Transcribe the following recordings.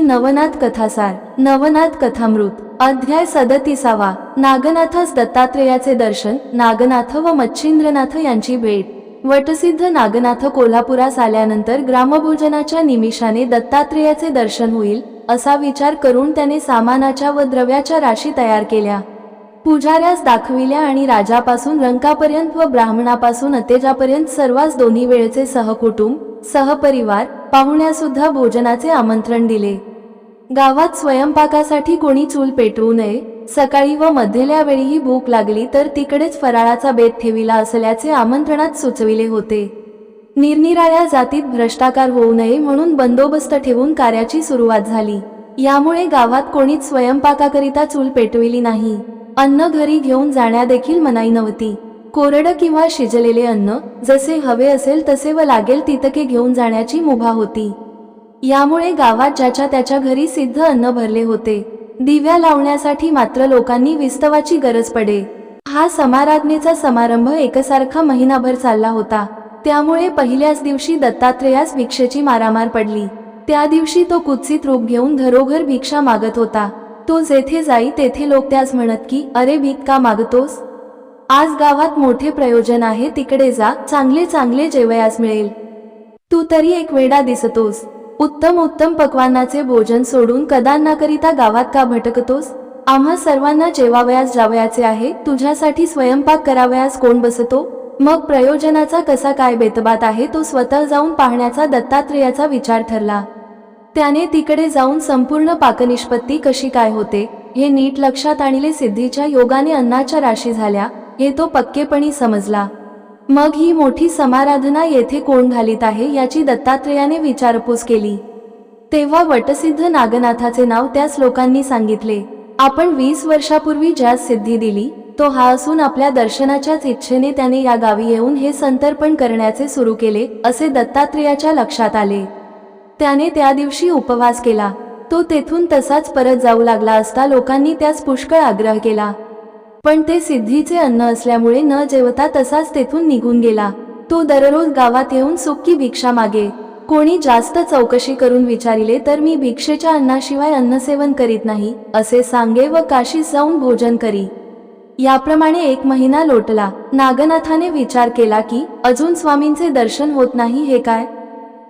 श्री नवनाथ कथासार नवनाथ कथामृत अध्याय सदतीसावा नागनाथास दत्तात्रेयाचे दर्शन नागनाथ व मच्छिंद्रनाथ यांची भेट. वटसिद्ध नागनाथ कोल्हापुरास आल्यानंतर ग्रामभोजनाच्या निमिषाने दत्तात्रेयाचे दर्शन होईल असा विचार करून त्याने सामानाच्या व द्रव्याच्या राशी तयार केल्या. पुजाऱ्यास दाखविल्या आणि राजापासून रंकापर्यंत व ब्राह्मणापासून अतेजापर्यंत सर्वांस दोन्ही वेळचे सहकुटुंब सहपरिवार पाहुण्यासुद्धा भोजनाचे आमंत्रण दिले. गावात स्वयंपाकासाठी कोणी चूल पेटवू नये. सकाळी व मधल्या वेळीही भूक लागली तर तिकडेच फराळाचा बेत ठेविला असल्याचे आमंत्रणात सुचविले होते. निरनिराळ्या जातीत भ्रष्टाचार होऊ नये म्हणून बंदोबस्त ठेवून कार्याची सुरुवात झाली. यामुळे गावात कोणीच स्वयंपाकाकरिता चूल पेटविली नाही. अन्न घरी घेऊन जाण्यादेखील मनाई नव्हती. कोरडं किंवा शिजलेले अन्न जसे हवे असेल तसे व लागेल तितके घेऊन जाण्याची मुभा होती. यामुळे गावात ज्याच्या त्याच्या घरी सिद्ध अन्न भरले होते. दिव्या लावण्यासाठी मात्र लोकांनी विस्तवाची गरज पडे. हा समाराधनेचा समारंभ एकसारखा महिनाभर चालला होता. त्यामुळे पहिल्याच दिवशी दत्तात्रेयास भिक्षेची मारामार पडली. त्या दिवशी तो कुत्सित रूप घेऊन घरोघर भिक्षा मागत होता. तो जेथे जाई तेथे लोक त्यास म्हणत की अरे भीक का मागतोस? आज गावात मोठे प्रयोजन आहे तिकडे जा चांगले चांगले जेवयास मिळेल. तू तरी एक वेडा दिसतोस. उत्तम उत्तम पक्वानाचे भोजन सोडून कदांनाकरिता गावात का भटकतोस? आम्हा सर्वांना जेवावयास जावयाचे आहे तुझ्यासाठी स्वयंपाक करावयास कोण बसतो? मग प्रयोजनाचा कसा काय बेतबात आहे तो स्वतः जाऊन पाहण्याचा दत्तात्रेयाचा विचार ठरला. त्याने तिकडे जाऊन संपूर्ण पाकनिष्पत्ती कशी काय होते हे नीट लक्षात आणले सिद्धीच्या योगाने अन्नाच्या राशी झाल्या हे तो पक्केपणी समजला. मग ही मोठी समाराधना येथे कोण घालीत आहे याची दत्तात्रेयाने विचारपूस केली. तेव्हा वटसिद्ध नागनाथाचे नाव त्याच लोकांनी सांगितले. आपण वीस वर्षापूर्वी ज्यास सिद्धी दिली तो हा असून आपल्या दर्शनाच्याच इच्छेने त्याने या गावी येऊन हे संतर्पण करण्याचे सुरू केले असे दत्तात्रेयाच्या लक्षात आले. त्याने त्या दिवशी उपवास केला. तो तेथून तसाच परत जाऊ लागला असता लोकांनी त्यास पुष्कळ आग्रह केला. पण ते सिद्धीचे अन्न असल्यामुळे न जेवता तसाच तेथून निघून गेला. तो दररोज गावात येऊन सुक्की भिक्षा मागे. कोणी जास्त चौकशी करून विचारिले तर मी भिक्षेच्या अन्नाशिवाय अन्नसेवन करीत नाही असे सांगे व काशीस जाऊन भोजन करी. याप्रमाणे एक महिना लोटला. नागनाथाने विचार केला की अजून स्वामींचे दर्शन होत नाही हे काय?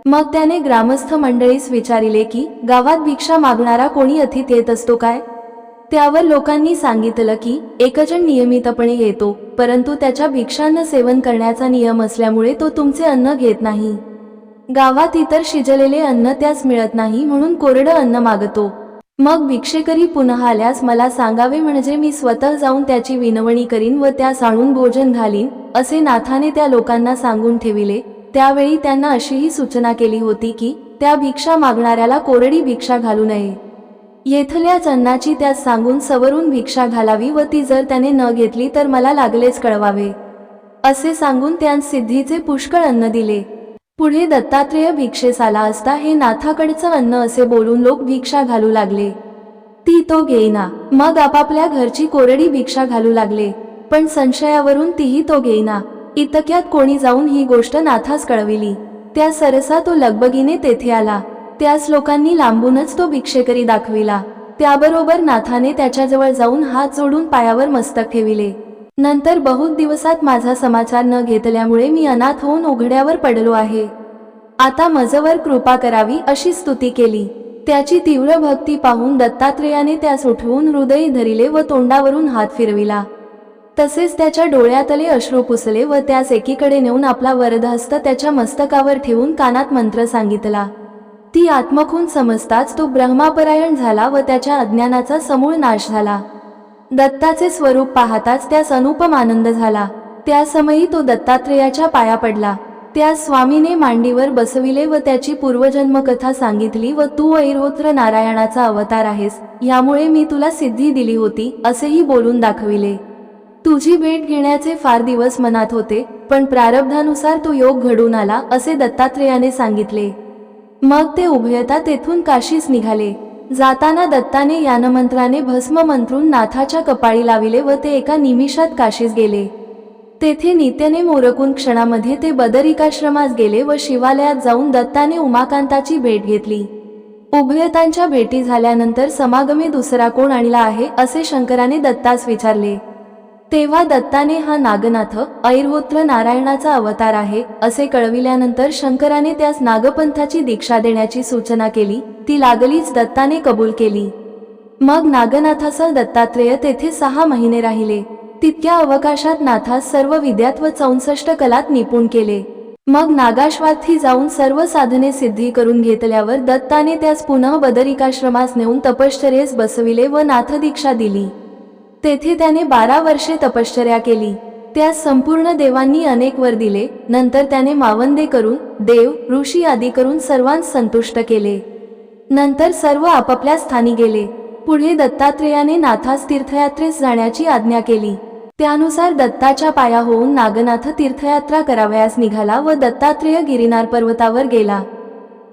मग त्याने ग्रामस्थ मंडळीस विचारिले की गावात भिक्षा मागणारा कोणी अथित येत असतो काय? त्यावर लोकांनी सांगितलं की एकजण नियमितपणे येतो परंतु त्याच्या भिक्षान्न सेवन करण्याचा नियम असल्यामुळे तो तुमचे अन्न घेत नाही. गावात इतर शिजलेले अन्न त्यास मिळत नाही म्हणून कोरडं अन्न मागतो. मग भिक्षेकरी पुन्हा आल्यास मला सांगावे म्हणजे मी स्वतः जाऊन त्याची विनवणी करीन व त्यास आणून भोजन घालीन असे नाथाने त्या लोकांना सांगून ठेविले. त्यावेळी त्यांना अशीही सूचना केली होती की त्या भिक्षा मागणाऱ्याला कोरडी भिक्षा घालू नये. येथल्याच अन्नाची त्यास सांगून सवरून भिक्षा घालावी व ती जर त्याने न घेतली तर मला लागलेच कळवावे. असे सांगून त्यास सिद्धीचे पुष्कळ अन्न दिले. पुढे दत्तात्रेय भिक्षेस आला असता हे नाथाकडचं अन्न असे बोलून लोक भिक्षा घालू लागले. ती तो घेईना. मग आपापल्या घरची कोरडी भिक्षा घालू लागले. पण संशयावरून तीही तो घेईना. इतक्यात कोणी जाऊन ही गोष्ट नाथास कळविली. त्या सरसा तो लगबगीने तेथे आला. त्याच लोकांनी लांबूनच तो भिक्षेकरी दाखविला. त्याबरोबर नाथाने त्याच्याजवळ जाऊन हात जोडून पायावर मस्तक ठेविले. नंतर बहुत दिवसात माझा समाचार न घेतल्यामुळे मी अनाथ होऊन उघड्यावर पडलो आहे. आता मजवर कृपा करावी अशी स्तुती केली. त्याची तीव्र भक्ती पाहून दत्तात्रेयाने त्यास उठवून हृदय धरिले व तोंडावरून हात फिरविला. तसेच त्याच्या डोळ्यातले अश्रू पुसले व त्यास एकीकडे नेऊन आपला वरदहस्त त्याच्या मस्तकावर ठेवून कानात मंत्र सांगितला. ती आत्मखून समजताच तो ब्रह्मापरायण झाला व त्याच्या अज्ञानाचा समूळ नाश झाला. दत्ताचे स्वरूप पाहताच त्यास अनुपम आनंद झाला. त्यासमयी तो दत्तात्रेयाच्या पाया पडला. त्या स्वामीने मांडीवर बसविले व त्याची पूर्वजन्मकथा सांगितली व तू ऐरोत्र नारायणाचा अवतार आहेस यामुळे मी तुला सिद्धी दिली होती असेही बोलून दाखविले. तुझी भेट घेण्याचे फार दिवस मनात होते पण प्रारब्धानुसार तो योग घडून आला असे दत्तात्रेयाने सांगितले. मग ते उभयता तेथून काशीस निघाले. जाताना दत्ताने यानमंत्राने भस्म मंत्रून नाथाच्या कपाळी लाविले व ते एका निमिषात काशीस गेले. तेथे नित्यने मोरकून क्षणामध्ये ते बदरिकाश्रमास गेले व शिवालयात जाऊन दत्ताने उमाकांताची भेट घेतली. उभयतांच्या भेटी झाल्यानंतर समागमी दुसरा कोण आणला आहे असे शंकराने दत्तास विचारले. तेव्हा दत्ताने हा नागनाथ ऐरवोत्र नारायणाचा अवतार आहे असे कळविल्यानंतर शंकराने त्यास नागपंथाची दीक्षा देण्याची सूचना केली ती लागलीच दत्ताने कबूल केली. मग नागनाथासह दत्तात्रेय तेथे सहा महिने राहिले. तितक्या अवकाशात नाथास सर्व विद्यात व चौसष्ट कलात निपुण केले. मग नागाश्वार्थी जाऊन सर्व साधने सिद्धी करून घेतल्यावर दत्ताने त्यास पुन्हा बदरिकाश्रमास नेऊन तपश्चर्येस बसविले व नाथदीक्षा दिली. तेथे त्याने बारा वर्षे तपश्चर्या केली. त्यास संपूर्ण देवांनी अनेक वर दिले. नंतर त्याने मावंदे करून देव ऋषी आदी करून सर्वांस संतुष्ट केले. नंतर सर्व आपापल्या स्थानी गेले. पुढे दत्तात्रेयाने नाथास तीर्थयात्रेस जाण्याची आज्ञा केली. त्यानुसार दत्ताच्या पाया होऊन नागनाथ तीर्थयात्रा करावयास निघाला व दत्तात्रेय गिरिनार पर्वतावर गेला.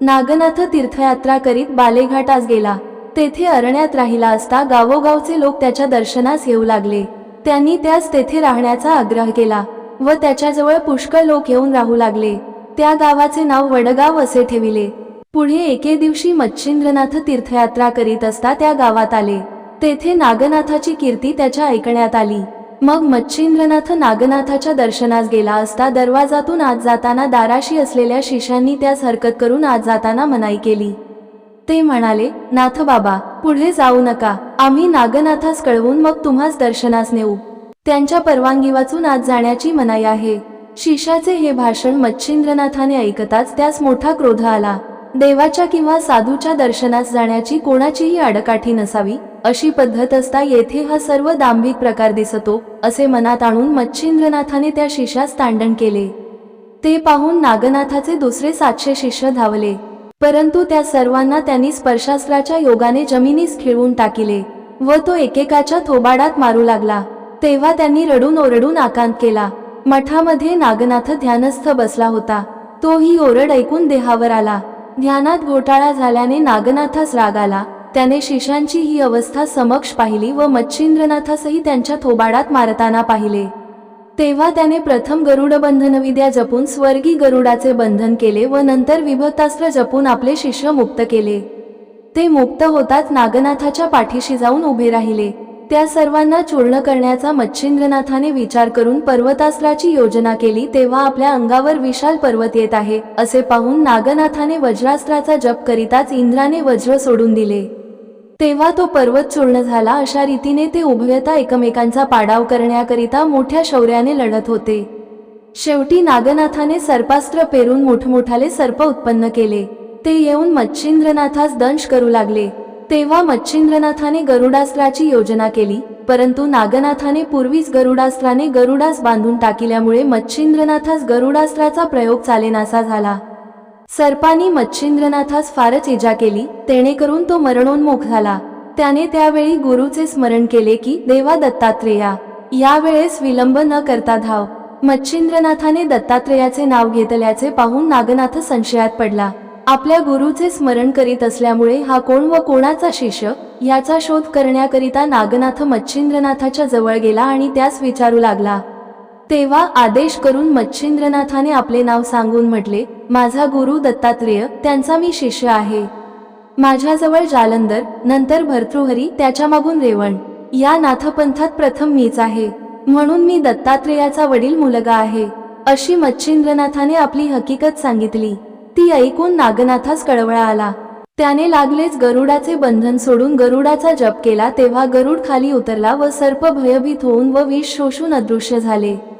नागनाथ तीर्थयात्रा करीत बालेघाटास गेला. तेथे अरण्यात राहिला असता गावोगावचे लोक त्याच्या दर्शनास येऊ लागले. त्यांनी त्यास तेथे राहण्याचा आग्रह केला व त्याच्याजवळ पुष्कळ लोक येऊन राहू लागले. त्या गावाचे नाव वडगाव असे ठेविले. पुढे एके दिवशी मच्छिंद्रनाथ तीर्थयात्रा करीत असता त्या गावात आले. तेथे नागनाथाची कीर्ती त्याच्या ऐकण्यात आली. मग मच्छिंद्रनाथ नागनाथाच्या दर्शनास गेला असता दरवाजातून आत जाताना दाराशी असलेल्या शिष्यांनी त्यास हरकत करून आत जाताना मनाई केली. ते म्हणाले नाथ बाबा पुढे जाऊ नका. आम्ही नागनाथास कळवून मग तुम्हास दर्शनास नेऊ. त्यांच्या परवानगी वाचून आत जाण्याची मनाई आहे. शिशाचे हे भाषण मच्छिंद्रनाथाने ऐकताच त्यास मोठा क्रोध आला. देवाच्या किंवा साधूच्या दर्शनास जाण्याची कोणाचीही आडकाठी नसावी अशी पद्धत असता येथे हा सर्व दांभिक प्रकार दिसतो असे मनात आणून मच्छिंद्रनाथाने त्या शिष्यास तांडण केले. ते पाहून नागनाथाचे दुसरे सातशे शिष्य धावले. परंतु त्या सर्वांना त्यांनी स्पर्शास्त्राच्या योगाने जमिनीस खिळवून टाकिले व तो एकेकाच्या थोबाडात मारू लागला. तेव्हा त्यांनी रडून ओरडून आकांत केला. मठामध्ये नागनाथ ध्यानस्थ बसला होता. तोही ओरड ऐकून देहावर आला. ध्यानात घोटाळा झाल्याने नागनाथास राग आला. त्याने शिष्यांची ही अवस्था समक्ष पाहिली व मच्छिंद्रनाथासही त्यांच्या थोबाडात मारताना पाहिले. तेव्हा त्याने प्रथम गरुड बंधन विद्या जपून स्वर्गी गरुडाचे बंधन केले व नंतर विभक्तास्त्र जपून आपले शिष्य मुक्त केले. ते मुक्त होताच नागनाथाच्या पाठीशी जाऊन उभे राहिले. त्या सर्वांना चूर्ण करण्याचा मच्छिंद्रनाथाने विचार करून पर्वतास्त्राची योजना केली तेव्हा आपल्या अंगावर विशाल पर्वत येत आहे असे पाहून नागनाथाने वज्रास्त्राचा जप करीताच इंद्राने वज्र सोडून दिले. तेव्हा तो पर्वत चूर्ण झाला. अशा रीतीने ते उभयता एकमेकांचा पाडाव करण्याकरिता मोठ्या शौर्याने लढत होते. शेवटी नागनाथाने सर्पास्त्र पेरून मोठमोठाले सर्प उत्पन्न केले. ते येऊन मच्छिंद्रनाथास दंश करू लागले. तेव्हा मच्छिंद्रनाथाने गरुडास्त्राची योजना केली. परंतु नागनाथाने पूर्वीच गरुडास्त्राने गरुडास बांधून टाकिल्यामुळे मच्छिंद्रनाथास गरुडास्त्राचा प्रयोग चालेनासा झाला. सर्पानी मच्छिंद्रनाथास फारच इजा केली. तेणेकरून तो मरणोन्मुख झाला. त्याने त्यावेळी गुरुचे स्मरण केले की देवा दत्तात्रेया यावेळेस विलंब न करता धाव. मच्छिंद्रनाथाने दत्तात्रेयाचे नाव घेतल्याचे पाहून नागनाथ संशयात पडला. आपल्या गुरुचे स्मरण करीत असल्यामुळे हा कोण व कोणाचा शिष्य? याचा शोध करण्याकरिता नागनाथ मच्छिंद्रनाथाच्या जवळ गेला आणि त्यास विचारू लागला. तेव्हा आदेश करून मच्छिंद्रनाथाने आपले नाव सांगून म्हटले माझा गुरु दत्तात्रेय त्यांचा मी शिष्य आहे. माझ्याजवळ जालंधर नंतर भर्तृहरी त्याच्या मागून रेवण. या नाथपंथात प्रथम मीच आहे. म्हणून मी दत्तात्रेयाचा वडील मुलगा आहे. अशी मच्छिंद्रनाथाने आपली हकीकत सांगितली. ती ऐकून नागनाथास कळवळा आला. त्याने लागलेच गरुडाचे बंधन सोडून गरुडाचा जप केला तेव्हा गरुड खाली उतरला व सर्प भयभीत होऊन व विष शोषून अदृश्य झाले.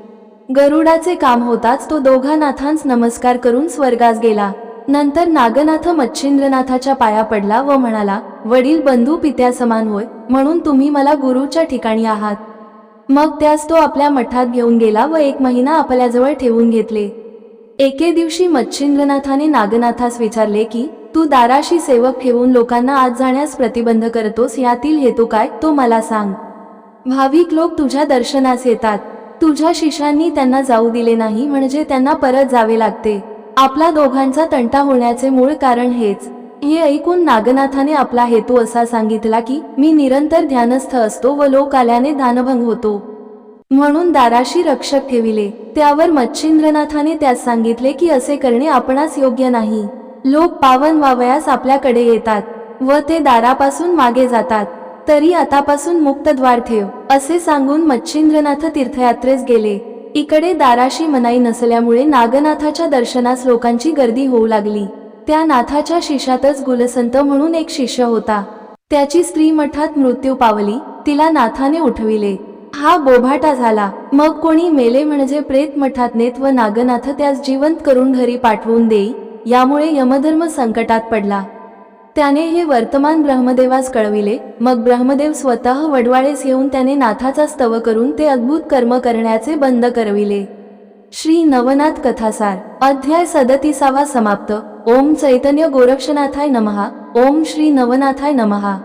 गरुडाचे काम होताच तो दोघा नाथांस नमस्कार करून स्वर्गास गेला. नंतर नागनाथ मच्छिंद्रनाथाच्या पाया पडला व म्हणाला वडील बंधू पित्या समान होय म्हणून तुम्ही मला गुरुच्या ठिकाणी आहात मग त्यास तो आपल्या मठात घेऊन गेला व एक महिना आपल्याजवळ ठेवून घेतले. एके दिवशी मच्छिंद्रनाथाने नागनाथास विचारले की तू दाराशी सेवक ठेवून लोकांना आज जाण्यास प्रतिबंध करतोस यातील हेतू काय तो मला सांग. भाविक लोक तुझ्या दर्शनास येतात. तुझ्या शिष्यांनी त्यांना जाऊ दिले नाही म्हणजे त्यांना परत जावे लागते. आपला दोघांचा तंटा होण्याचे मूळ कारण हेच. हे ऐकून नागनाथाने आपला हेतू असा सांगितला की मी निरंतर ध्यानस्थ असतो व लोक आल्याने दानभंग होतो. म्हणून दाराशी रक्षक ठेविले. त्यावर मच्छिंद्रनाथाने त्यास सांगितले की असे करणे आपणास योग्य नाही. लोक पावन वावयास आपल्याकडे येतात व ते दारापासून मागे जातात. तरी आतापासून मुक्त द्वार ठेव असे सांगून मच्छिंद्रनाथ तीर्थयात्रेस गेले. इकडे दाराशी मनाई नसल्यामुळे नागनाथाच्या दर्शनास लोकांची गर्दी होऊ लागली. त्या नाथाच्या शिष्यातच गुलसंत म्हणून एक शिष्य होता. त्याची स्त्री मठात मृत्यू पावली तिला नाथाने उठविले. हा बोभाटा झाला. मग कोणी मेले म्हणजे प्रेत मठात नेत व नागनाथ त्यास जिवंत करून घरी पाठवून देई यामुळे यमधर्म संकटात पडला. त्याने हे वर्तमान ब्रह्मदेवास कळविले. मग ब्रह्मदेव स्वतः वडवाळेस येऊन त्याने नाथाचा स्तव करून ते अद्भुत कर्म करण्याचे बंद करविले. श्री नवनाथ कथासार. अध्याय सदतीसावा समाप्त. ओम चैतन्य गोरक्षनाथाय नमहा ओम श्री नवनाथाय नमहा